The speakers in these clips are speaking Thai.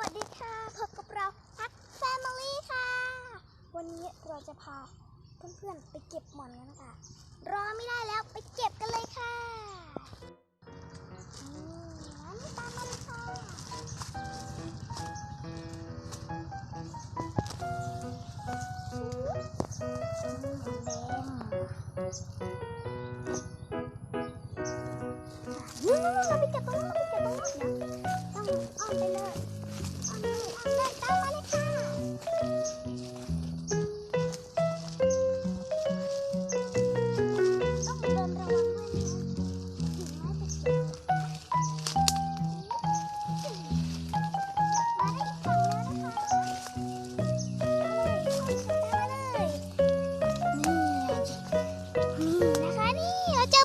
วัสดีค่ะพบกับเราพักแฟมิลี่ค่ะ วันนี้เราจะพาเพื่อนๆไปเก็บหมอนกันนะคะ รอไม่ได้แล้วไปเก็บกันเลยค่ะ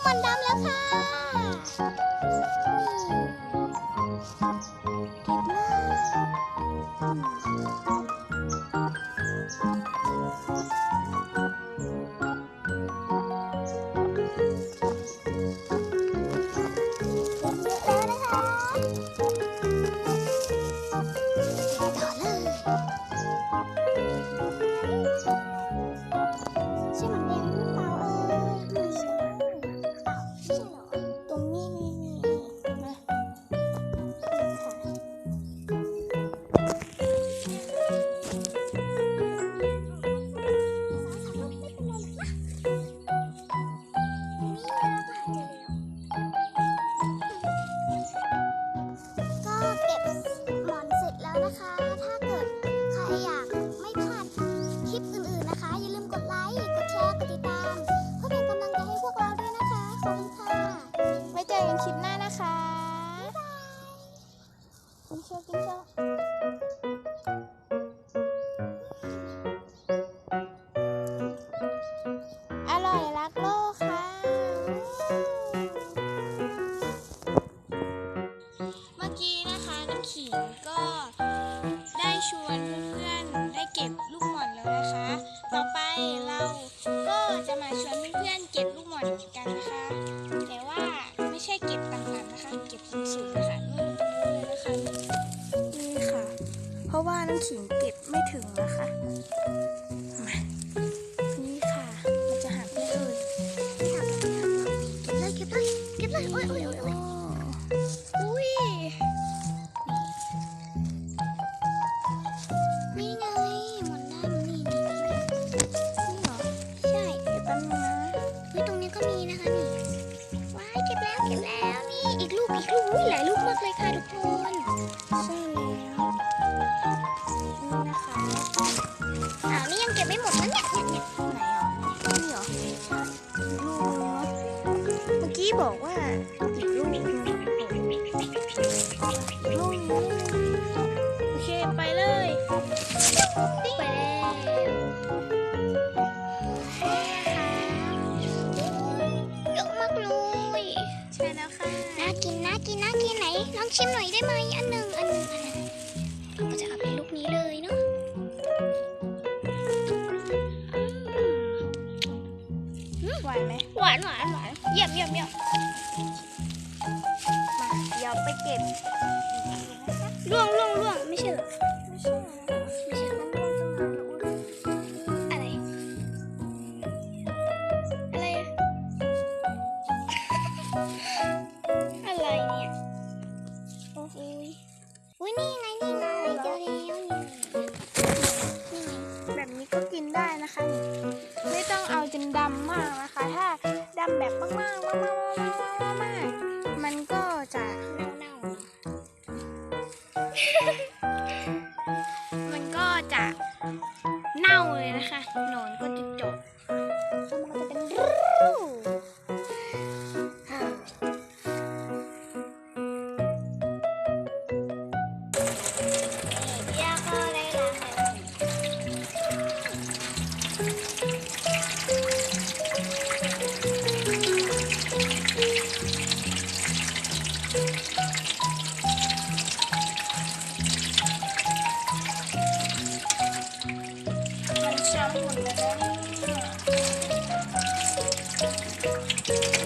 มันดำแล้วค่ะ กินเชียวกินเชียวอร่อยรักโลกค่ะ เมื่อกี้นะคะน้ำขิงก็ได้ชวนเพื่อนๆได้เก็บลูกหม่อนแล้วนะคะ ต่อไปเราก็จะมาชวนเพื่อนๆเก็บลูกหม่อนกันนะคะ ขิงเก็บไม่ถึงนะคะ มา นี่ค่ะ มันจะหักไม่เอ่ยเก็บเลยเก็บเลยเก็บเลยโอ้ยโอ้ยโอ้ยโอ้ยอุ้ยนี่ไงหมอนดำนี่นี่นี่นี่เหรอ ใช่เดี๋ยวแป๊บนึงนะเฮ้ยตรงนี้ก็มีนะคะนี่ ว้ายเก็บแล้วเก็บแล้วนี่อีกลูกอีกลูกอุ้ยหลายลูกมากเลยค่ะทุกคนใช่แล้ว ไม่หมดนะเนี่ยเนี่ยเนี่ยไหนอะนี่เหรอลูกเนาะเมื่อกี้บอกว่าอีกลูกหนึ่งอีกลูกหนึ่งโอเคไปเลย ไปแล้วเยอะมากเลยใช่แล้วค่ะ น่ากินน่ากินน่ากินไหนลองชิมหน่อยได้ไหมอันหนึ่งอันหนึ่งอันหนึ่ง หวานไหมหวานหวานหวานเยี่ยมเยี่ยมเยี่ยมมาเดี๋ยวไปเก็บอีกทีนะคะล่วงล่วงล่วงไม่ใช่เหรอไม่ใช่นะไม่ใช่เหรอมันร่วงตั้งนานแล้วอุ๊ยอะไรอะไรอะอะไรเนี่ยโอ้ยอุ้ยนี่ไงนี่ไงเจอแล้ว ดำแบบมากๆ มันช้ำ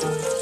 Bye.